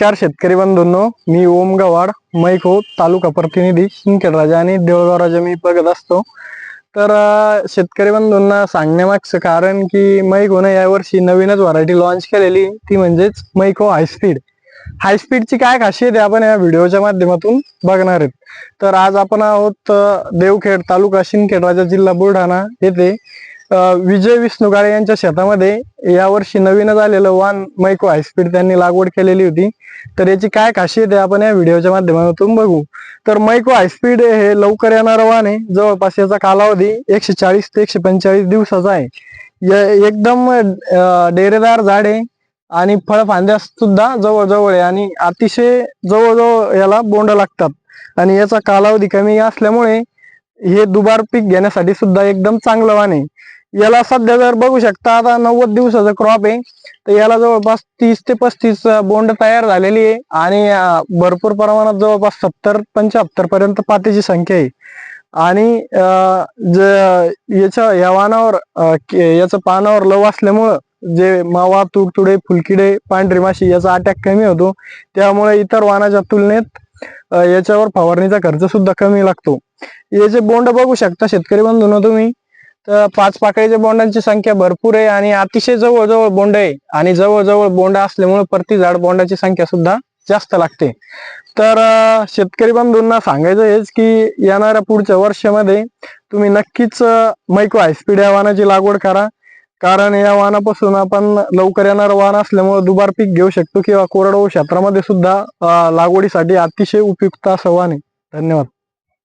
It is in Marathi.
नमस्कार शेतकरी बंधूंनो मी ओम गवाड मैको हो, तालुका प्रतिनिधी सिंदखेड राजा आणि देवळगाव राजा. मी बघत असतो. तर शेतकरी बंधूंना सांगण्यामागचं कारण की मैखोनं यावर्षी नवीनच व्हरायटी लॉन्च केलेली. ती म्हणजेच मैको हायस्पीड हायस्पीडची काय खासियत आहे आपण या व्हिडिओच्या माध्यमातून बघणार आहेत. तर आज आपण आहोत देवखेड तालुका शिंदखेड राजा जिल्हा बुलढाणा येथे. विजय विष्णू काळे यांच्या शेतामध्ये यावर्षी नवीनच आलेलं वन मैको हायस्पीड त्यांनी लागवड केलेली होती. तर याची काय खासियत आहे आपण या व्हिडिओच्या माध्यमातून बघू. तर मैको हायस्पीड हे लवकर येणारं वाण आहे. जवळपास याचा कालावधी एकशे चाळीस ते एकशे पंचेचाळीस दिवसाचा आहे. एकदम डेरेदार झाड आहे आणि फळफांद्या सुद्धा जवळजवळ आहे आणि अतिशय जवळजवळ याला बोंड लागतात. आणि याचा कालावधी कमी असल्यामुळे हे दुबार पीक घेण्यासाठी सुद्धा एकदम चांगलं वाण आहे. याला सध्या जर बघू शकता आता नव्वद दिवसाचा क्रॉप आहे. तर याला जवळपास तीस ते पस्तीस बोंड तयार झालेली आहे. आणि भरपूर प्रमाणात जवळपास सत्तर पंच्याहत्तर पर्यंत पातीची संख्या आहे. आणि अं, याच्या या वानावर याचं पानावर लव असल्यामुळं जे मावा तुडतुडे फुलकिडे पांढरी माशी याचा अटॅक कमी होतो. त्यामुळे इतर वाहनाच्या तुलनेत याच्यावर फवारणीचा खर्च सुद्धा कमी लागतो. याचे बोंड बघू शकता शेतकरी बंधून तुम्ही तर पाच पाकळीच्या बोंडांची संख्या भरपूर आहे आणि अतिशय जवळजवळ बोंड आहे. आणि जवळजवळ बोंड असल्यामुळे प्रति झाड बोंडाची संख्या सुद्धा जास्त लागते. तर शेतकरी बंधूंना सांगायचं हेच की येणाऱ्या पुढच्या वर्षामध्ये तुम्ही नक्कीच अं, मैको हायस्पीड या वाहनाची लागवड करा. कारण या वाहनापासून आपण लवकर येणारं वाहन असल्यामुळे दुबार पीक घेऊ शकतो किंवा कोरडवाहू क्षेत्रामध्ये सुद्धा लागवडीसाठी अतिशय उपयुक्त असं वाहन आहे. धन्यवाद.